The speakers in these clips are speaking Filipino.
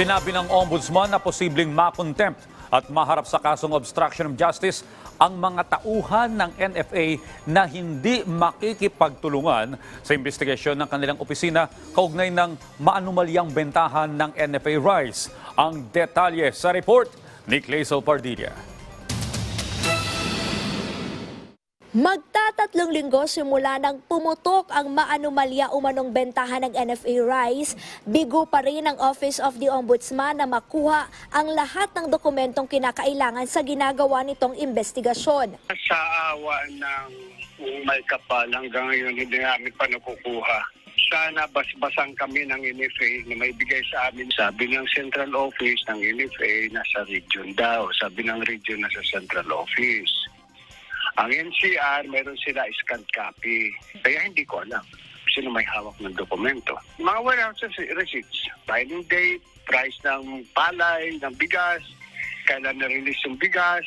Sinabi ng ombudsman na posibleng makontempt at maharap sa kasong obstruction of justice ang mga tauhan ng NFA na hindi makikipagtulungan sa investigasyon ng kanilang opisina kaugnay ng maanumalyang bentahan ng NFA rice. Ang detalye sa report ni Clazel Pardilla. Magtatatlong linggo simula nang pumutok ang maanumalya umanong bentahan ng NFA rice, bigo pa rin ang Office of the Ombudsman na makuha ang lahat ng dokumentong kinakailangan sa ginagawa nitong investigasyon. Sa awa ng may kapal hanggang ngayon hindi namin pa nakukuha. Sana basbasan kami ng NFA na may bigay sa amin. Sabi ng central office ng NFA nasa region daw. Sabi ng region nasa central office. Ang NCR, meron sila scanned copy. Kaya hindi ko alam sino may hawak ng dokumento. Mga warehouse receipts, filing date, price ng palay, ng bigas, kailan na-release yung bigas,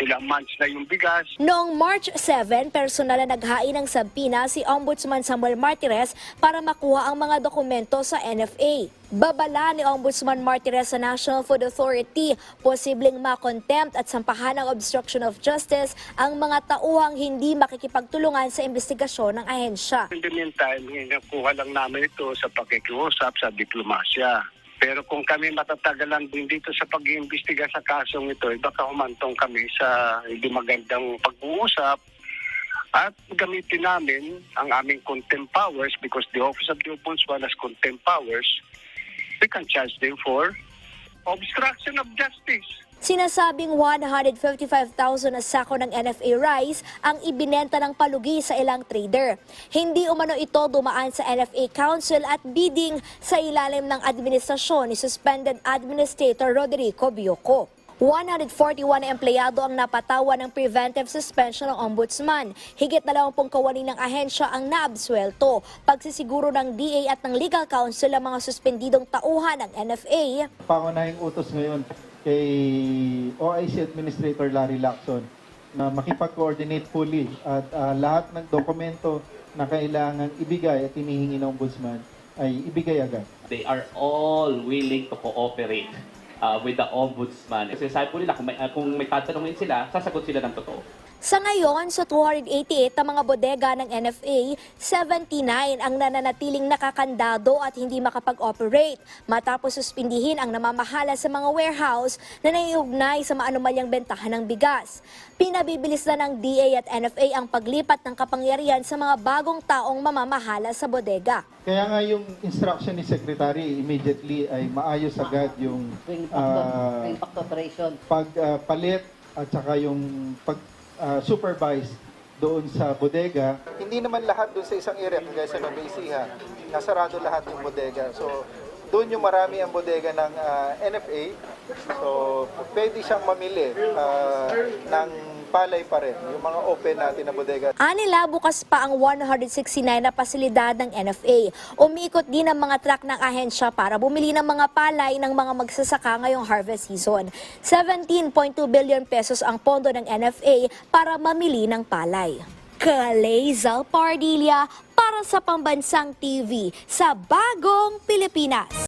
ilang months na yung bigas, Noong March 7, personal na naghain ng sabpina si Ombudsman Samuel Martires para makuha ang mga dokumento sa NFA. Babala ni Ombudsman Martires sa National Food Authority, posibleng makontempt at sampahan ng obstruction of justice ang mga tauhang hindi makikipagtulungan sa investigasyon ng ahensya. In the meantime, nakuha lang namin ito sa pakikiusap sa diplomasya. Pero kung kami matatagalan din dito sa pag-iimbestiga sa kasong ito, eh, baka humantong kami sa hindi magandang pag-uusap at gamitin namin ang aming contempt powers because the Office of the Ombudsman has contempt powers. We can charge them for obstruction of justice. Sinasabing 155,000 na sako ng NFA rice ang ibinenta ng palugi sa ilang trader. Hindi umano ito dumaan sa NFA Council at bidding sa ilalim ng administrasyon ni Suspended Administrator Rodrigo Bioco. 141 na empleyado ang napatawa ng preventive suspension ng ombudsman. Higit na 20 kawani ng ahensya ang naabswelto. Pagsisiguro ng DA at ng legal counsel ang mga suspendidong tauhan ng NFA pangunahing utos ngayon kay OIC Administrator Larry Lacson na makipag-coordinate fully at ah, lahat ng dokumento na kailangan ibigay at hinihingi ng ombudsman ay ibigay agad. they are all willing to cooperate uh, with the ombudsman. Kasi sabi po nila, kung may, uh, kung may tatanungin sila, sasagot sila ng totoo. Sa ngayon, sa 288 na mga bodega ng NFA, 79 ang nananatiling nakakandado at hindi makapag-operate matapos suspindihin ang namamahala sa mga warehouse na naiugnay sa maanumalyang bentahan ng bigas. Pinabibilis na ng DA at NFA ang paglipat ng kapangyarihan sa mga bagong taong mamamahala sa bodega. Kaya nga yung instruction ni Secretary immediately ay maayos agad yung operation. pagpalit at saka yung pag ah, supervise doon sa bodega. Hindi naman lahat doon sa isang area, kagaya sa Ecija, nasarado lahat yung bodega. So, doon yung marami ang bodega ng ah, NFA. So, pwede siyang mamili ah, ng palay pa rin, yung mga open natin na bodega. Anila bukas pa ang 169 na pasilidad ng NFA. Umiikot din ang mga truck ng ahensya para bumili ng mga palay ng mga magsasaka ngayong harvest season. 17.2 billion pesos ang pondo ng NFA para mamili ng palay. Kalezal Pardilla para sa Pambansang TV sa Bagong Pilipinas.